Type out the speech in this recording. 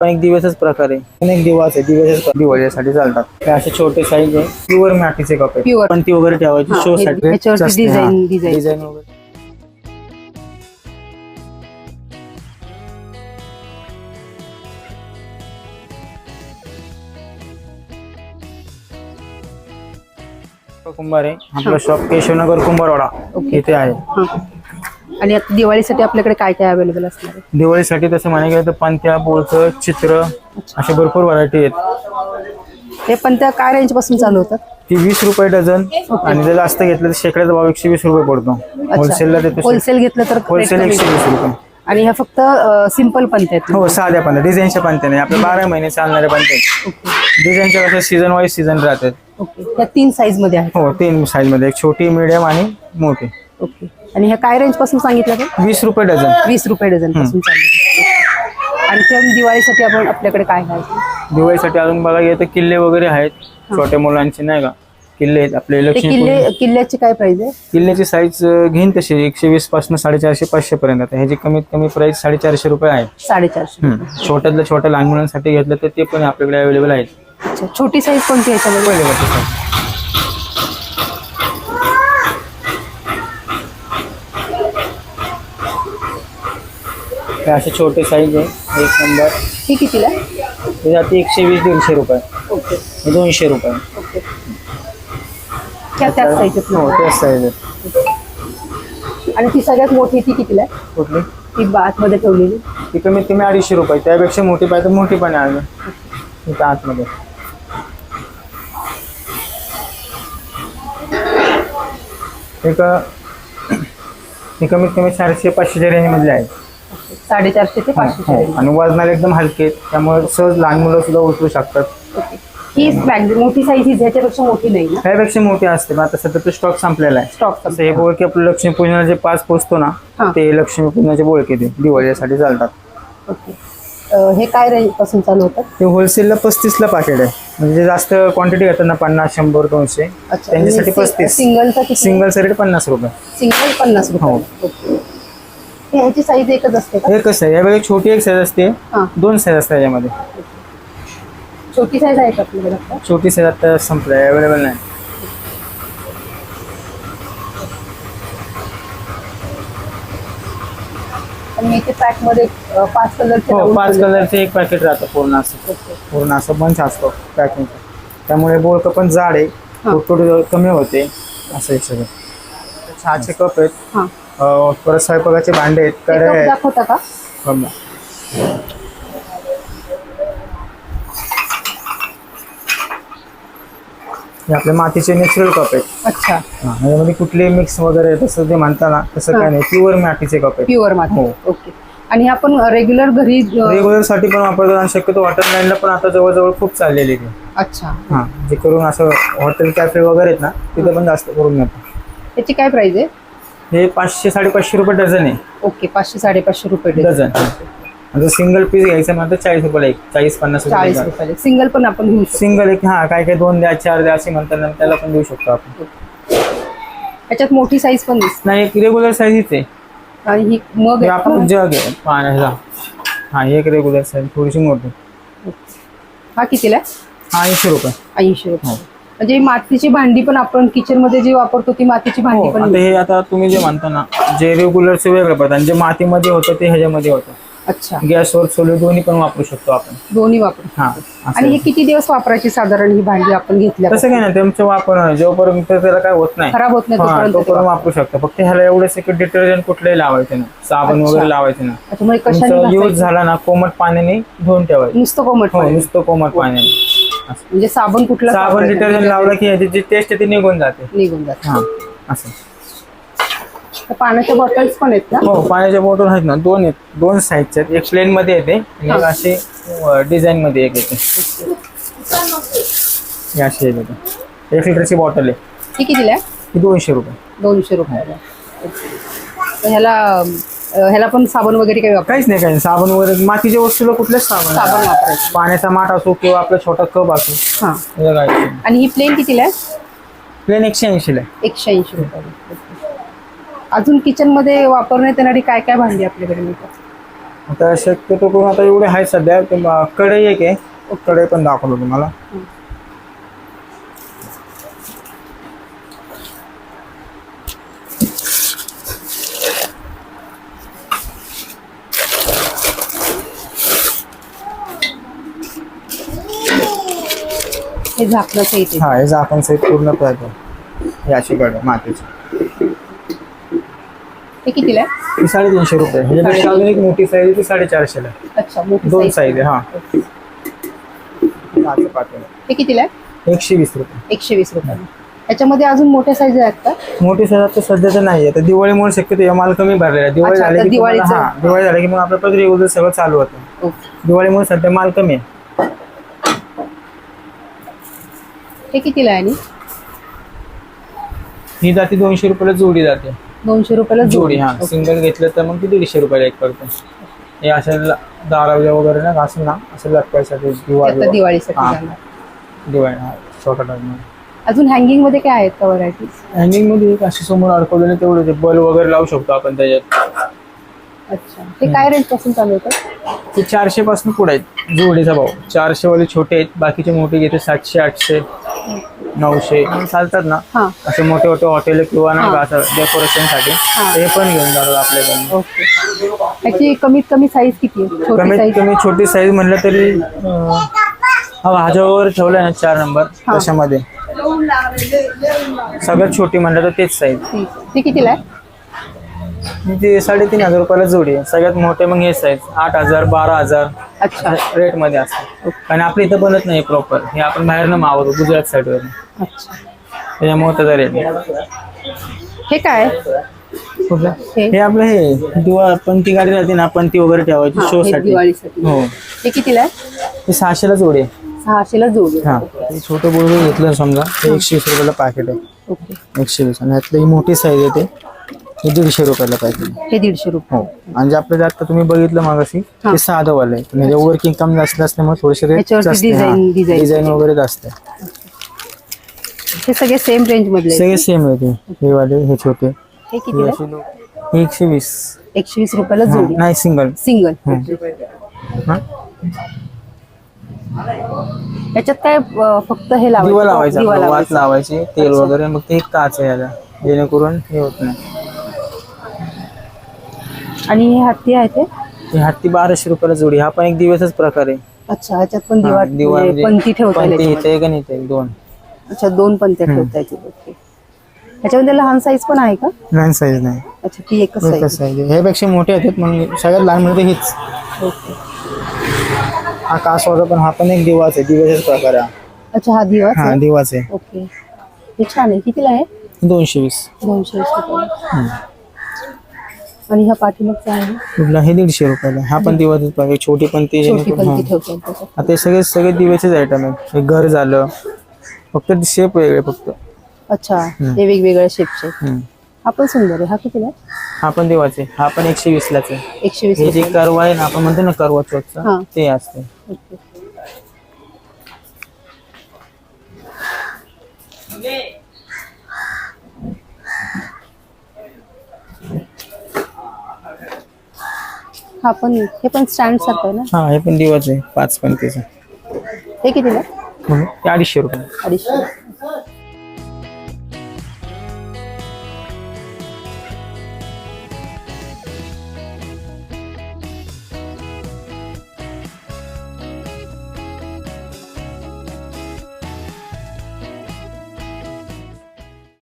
पण एक दिवसच प्रकार आहे. पण एक दिवस आहे दिवसच दिवाळीसाठी चालतात. हे असे छोटे साईज आहे. प्युअर मातीचे कप आहे Pure. पण ती वगैरे ठेवायची हा, शो साठी ह्याच्यावरती design. design. वगैरे. कुंभार आहे. आपलं शॉप केशवनगर कुंभारवाडा. इथे आहे. हा. आणि आता दिवाळीसाठी आपल्याकडे काय काय अवेलेबल असणार आहे? दिवाळीसाठी तसं म्हणायला गेलं तर पंत्या चित्र असे भरपूर व्हरायटी आहेत. हे पण त्या काय रेंजपासून चालू होतात? ती वीस रुपये डझन आणि जर जास्त घेतलं तर शेकड्याचा भाव एकशे वीस रुपये पडतो. होलसेलला देतो होलसेल घेतलं तर होलसेल एकशे. वीस रुपये. आणि ह्या फक्त सिंपल पंत्या आहेत हो साध्या पंत्या डिझाईनच्या पंत्या नाही. आपल्या बारा महिने चालणाऱ्या पंत्या ओके. डिझाईनच्या कसं सीझन वाईज सीझन राहतात. ओके. त्या तीन साईजमध्ये आहेत. हो तीन साईजमध्ये. एक छोटी मिडियम आणि मोठी. ओके. आणि ह्या काय रेंजपासून सांगितलं ते? वीस रुपये डझन. वीस रुपये डझनपासून आहे. आणि त्या दिवाळीसाठी आपण आपल्याकडे काय आहे? दिवाळीसाठी अजून बघा गेलं तर किल्ले वगैरे आहेत. छोट्या मुलांचे नाही का? किल्ले आहेत आपले ते लक्ष्मी किल्ले किल्ल्याची काय प्राइस आहे? किल्ल्याची साईज घेईन तशी. एकशे वीसपासून साडेचारशे पाचशे पर्यंत. आहे ह्याची कमीत कमी प्राइस साडेचारशे रुपये आहे. साडेचारशे हम्म. छोट्यातल्या छोट्या लहान मुलांसाठी घेतलं तर ते पण आपल्याकडे अवेलेबल आहेत. अच्छा. छोटी साईज कोणती आहे याच्यामध्ये? हे असे छोटे साईज आहे. एक नंबर ही कितीला? आहे? हे जाते एकशे वीस दीडशे रुपये. ओके. हे दोनशे रुपये. ओके. त्या त्याच साईज हो साईज आहे आणि ती सगळ्यात मोठी ती कितीला आहे? कुठली? ती आतमध्ये ठेवलेली. ती कमीत कमी अडीचशे रुपये. त्यापेक्षा मोठी पाहिजे तर मोठी पण आहे इथं आतमध्ये. एक हे कमीत कमी चारशे पाचशेच्या रेंजमधले आहे. साडेचारशे ते पाचशे हो. आणि वजनाला एकदम हलके आहेत. त्यामुळे सहज लहान मुलं सुद्धा उचलू शकतात. ही बॅग मोठी साईज ही ह्याच्यापेक्षा मोठी नाही ना? त्यापेक्षा मोठी असते. पण आता सध्या तो स्टॉक संपलेला आहे. स्टॉक असं हे बोळके आपलं लक्ष्मीपूजनाला जे पाच पोचतो ना हा. ते लक्ष्मीपूजनाचे बोळके ते दिवाळीसाठी चालतात. ओके. अं, हे काय रेंजपासून चालू होतात ते होलसेलला पस्तीसला पाकिट आहे. म्हणजे जास्त क्वांटिटी घेतात ना पन्नास शंभर दोनशे त्यांच्यासाठी पस्तीस. सिंगलचा किती सिंगलचा रेट पन्नास रुपये. सिंगल पन्नास रुपये. हो. ओके. हे ह्याची साईज एकच असते का? एकच आहे. यावेळी छोटी एक साईज असते. हां. दोन साईज असतात यामध्ये. छोटी साईज आहे का आपल्याकडे? आता? छोटी साईज आता संपलं अवेलेबल नाही. आणि इथे पॅकमध्ये अं, पाच कलरचे हो पाच कलरचे एक पॅकेट राहतं पूर्ण असं. पूर्ण असं बंच असतो पॅकिंग त्यामुळे बोळकं पण जाड आहे. हा. थोडी कमी होते. असं सगळं. चहाचे कप आहेत. हां. अं, परत स्वयंपाकाचे भांडे आहेत ते कढई कप आहेत. दाखवता का? हो. हे आपले मातीचे नॅचरल कप आहेत. अच्छा. हा, याच्यामध्ये कुठले मिक्स वगैरे तसं ते म्हणता ना तसं काय नाही. प्युअर मातीचे कप आहेत. प्युअर माती. हो. ओके आणि हे आपण रेग्युलर घरी अं, रेग्युलरसाठी पण वापरतात आणि शक्यतो हॉटेल लाईनला पण आता जवळजवळ खूप चाललेली आहे. ती. अच्छा. हा जे करून असं हॉटेल कॅफे वगैरे आहेत ना तिथे पण जास्त करून येतात त्याची काय प्राइस आहे? हे पाचशे साडेपाचशे रुपये डझन आहे. ओके पाचशे साडेपाचशे रुपये डझन. आणि सिंगल पीस घ्यायचं म्हणतं चाळीस रुपयाला एक चाळीस पन्नास चाळीस रुपये रुपये सिंगल पण आपण घेऊ शकतो. सिंगल एक हा काय काय दोन द्या चार द्या असे म्हणतात ना त्याला पण देऊ शकतो आपण. त्याच्यात मोठी साईज पण दिसते. नाही एक रेग्युलर साईज आहे. आणि ही मग हे आहे आपण? जग आहे. पाण्याचा हा एक रेग्युलर साईज थोडीशी मोठी. हा कितीला हा ऐंशी रुपये. ऐंशी रुपये. म्हणजे मातीची भांडी पण आपण किचनमध्ये जे वापरतो ती मातीची हो भांडी पण आता हे आता तुम्ही जे म्हणता ना जे रेग्युलरचे वेगळं पडतात आणि जे मातीमध्ये होतं ते ह्याच्यामध्ये होतं. अच्छा. गॅसवर सोलर दोन्ही पण वापरू शकतो आपण. दोन्ही वापर हा असं आणि हे किती दिवस वापरायची साधारण ही भांडी आपण घेतल्या? तसं काय नाही त्यांचं वापर जोपर्यंत त्याला काय होत नाही. खराब होत नाही हा, तोपर्यंत ते तोपर्यंत वापरू. शकता. फक्त ह्याला एवढंच की डिटर्जंट कुठलंही लावायचं नाही. साबण अच्छा. वगैरे लावायचं नाही. अच्छा म्हणजे कशाने यूज घासायचं? झाला ना कोमट पाण्याने धुवून ठेवायचं. नुसतं कोमट हो पाणी. नुसतं कोमट पाण्याने. म्हणजे साबण कुठला साबण? डिटर्जंट लावलं की ह्याची जी टेस्ट आहे ती निघून जाते. निघून जात. हा असं. तर पाण्याच्या बॉटल्स पण आहेत ना हो पाण्याच्या बॉटल आहेत ना. दोन आहेत. दोन साईजचे आहेत. एक प्लेन मध्ये येते आणि एक. असे डिझाईन मध्ये एक येते. हे अशी एक येते. एक लिटरची बॉटल आहे. आहे? ही दोनशे रुपये. दोनशे रुपयाला. तर ह्याला ह्याला पण साबण वगैरे काही वापर काहीच नाही काही नाही. साबण वगैरे मातीच्या वस्तूला कुठलेच साबण साबण नाही. वापरायचं. पाण्याचा माठ असो किंवा आपला छोटा कप असो हां. नाही. आणि ही प्लेन कितीला आहे? प्लेन एकशे ऐंशीला आहे. एकशे ऐंशी रुपयाला. अजून किचनमध्ये वापरण्यात येणारी काय काय भांडी आपल्याकडे मिळतात? आता शक्यतो करून आता एवढे आहेत सध्या ते कढई एक आहे. कढई पण दाखवतो तुम्हाला. हे झाकणं येते. हा हे झाकण सहित पूर्ण पॅक याची कढई मातीची. हे कितीला? ती साडेतीनशे रुपये. ह्याच्यापेक्षा अजून एक मोठी साईज आहे ती साडेचारशेला आहे. अच्छा मोठी दोन size. साईज आहे हा. काचं पातेलं. हे कितीला एकशे वीस रुपये. एकशे वीस रुपये. याच्यामध्ये अजून मोठ्या साईज आहेत का? मोठी साईज आता सध्या तर नाही आहे तर दिवाळीमुळे शक्यतो हे माल कमी भरलेला आहे. दिवाळी अच्छा, झाली आता की तुम्हाला- दिवाळीचं- हा दिवाळी झाली की मग आपलं परत रेग्युलर सगळं चालू होतं. ओके. दिवाळीमुळे सध्या माल कमी आहे. हे कितीला आहे आणि? ही जाते दोनशे रुपयाला जोडी जाते. दोनशे रुपयाला जोडी. हा. ओके. सिंगल घेतलं तर मग ती दीडशे रुपयाला एक पडते. हे अशा ल- दारावल्या वगैरे ना असं ना असं लटकायसाठी ते आता दिवाळी दिवाळीसाठी हा. जाणार. दिवाळी हा. छोटा टाइम अजून हँगिंगमध्ये काय आहेत का व्हरायटीज हँगिंगमध्ये एक अशी समोर अडकवलेले तेवढे ते बल्ब वगैरे लावू शकतो आपण त्याच्यात. अच्छा. हे काय रेंजपासून चालू होतं? ते चारशे पासून पुढे आहेत. जोडीचा भाव. चारशे वाले छोटे आहेत. बाकीचे मोठे घेते सातशे आठशे. नऊशे चालतात ना असे मोठे मोठे हॉटेल किंवा ना. असं डेकोरेशनसाठी. ते पण घेऊन जातात आपल्याकडून ओके. याची कमीत कमी साईज किती आहे? छोटी कमीत कमी छोटी साईज म्हणलं तरी अं, हा ह्याच्यावर ठेवलाय ना चार नंबर हा. त्याच्यामध्ये सगळ्यात छोटी म्हणलं तर तेच साईज ती कितीला आहे? ते साडेतीन हजार रुपयाला जोडी आहे. सगळ्यात मोठे मग हे साईज आठ हजार बारा हजार अच्छा. रेटमध्ये असतात. आणि आपल्या इथं बनत नाही प्रॉपर हे आपण बाहेरनं मावतो गुजरात साईडवर अच्छा. त्याच्यामुळे त्याचा रेट हे काय? आहे? कुठलं? हे? आपलं हे दिवा पंती गाडी राहते ना पंती वगैरे ठेवायची शो साठी. दिवाळीसाठी. हो. हे कितीला आहे? हे सहाशेला जोडी आहे. सहाशेला जोड हा. हे छोटं बोर्ड घेतलं समजा ते एकशे वीस रुपयाला पॅकेट आहे. ओके. एकशे वीस. आणि यातली ही मोठी साईज येते हे दीडशे रुपयाला आहे हे दीडशे रुपये. हो. आणि जे आपलं जे आता तुम्ही बघितलं मागाशी हा. ते साधं वालं आहे म्हणजे वर्किंग कम जास्त असल्यामुळे थोडेसे रेट याच्यावरती जास्त design- design. डिझाईन वगैरे जास्त आहे. हे सगळे सेम रेंज मधले आहेत. सगळे सेम आहे ते. हे वाले हे छोटे. हे हे? असे लो- हे एकशे वीस. एकशे वीस रुपयाला हा, जोडी. नाही सिंगल सिंगल हा. याच्यात काय अं, फक्त हे लावायचं? दिवा लावायचा. वात लावायची. तेल वगैरे मग ते एक काच आहे याला. जेणेकरून हे होत नाही. आणि हे हत्ती आहे ते? हे हत्ती बाराशे रुपयाला जोडी हा पण एक दिवसच प्रकार आहे. अच्छा ह्याच्यात पण दिवा हा, दिवा म्हणजे पंती ठेवता येईल पंती याच्यामध्ये. इथे एक आणि इथे एक, दोन. अच्छा दोन पंत्या ठेवता येतील ओके. ह्याच्यामध्ये लहान साईज पण आहे का? लहान साईज नाही. अच्छा ती एकच साईज साईज आहे. ह्यापेक्षा मोठे आहेत मग सगळ्यात लहान म्हणजे हीच. ओके. हा कासवाचा पण हा पण एक दिवाच आहे. दिवाचाच प्रकार आहे अच्छा हा दिवाच हा आहे? दिवाच आहे. ओके. हे छान आहे. कितीला आहे? दोनशे वीस. दोनशे वीस रुपये. आणि हा पाठीमागचा आहे. कुठला? हे दीडशे रुपयाला. हा पण प्रकार आहे. छोटी पण ती छोटी जेणेकरून पंती. ठेवता येईल त्याच्यात आता हे सगळे सगळे दिवेचेच आयटम आहेत. हे घर झालं. फक्त शेप वेगळे फक्त. अच्छा. हे वेगवेगळ्या शेपचे हम्म. हा पण सुंदर आहे. हा कितीला आहे? हा पण दिवाचे. हा पण एकशे वीस लाच आहे. एकशे वीस हे जे रुपये. करवा आहे ना आपण म्हणतो ना करवा हा. चौकचा ते असते. ओके. हा पण हे पण स्टँड सारखं आहे ना? हा हे पण दिवाच आहे. पाच पण त्याचं हे कितीला? ते अडीचशे रुपये. अडीचशे.